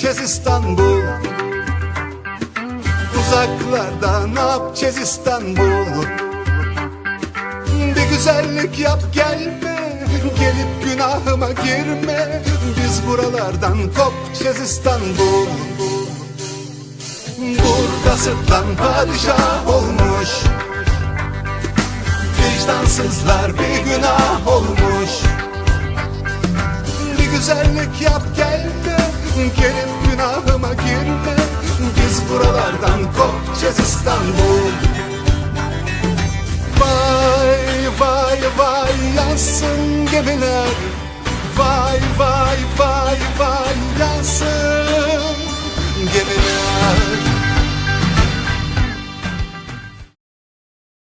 yapacağız İstanbul. Uzaklarda ne yapacağız İstanbul? Bir güzellik yap gelme. Gelip günahıma girme. Biz buralardan kopacağız İstanbul. Burada sırtlan padişah olmuş. Vicdansızlar bir günah güzellik yap gelme Gelip günahıma girme. Biz buralardan kopacağız İstanbul. Vay vay vay yansın gemiler. Vay vay vay vay yansın Gemiler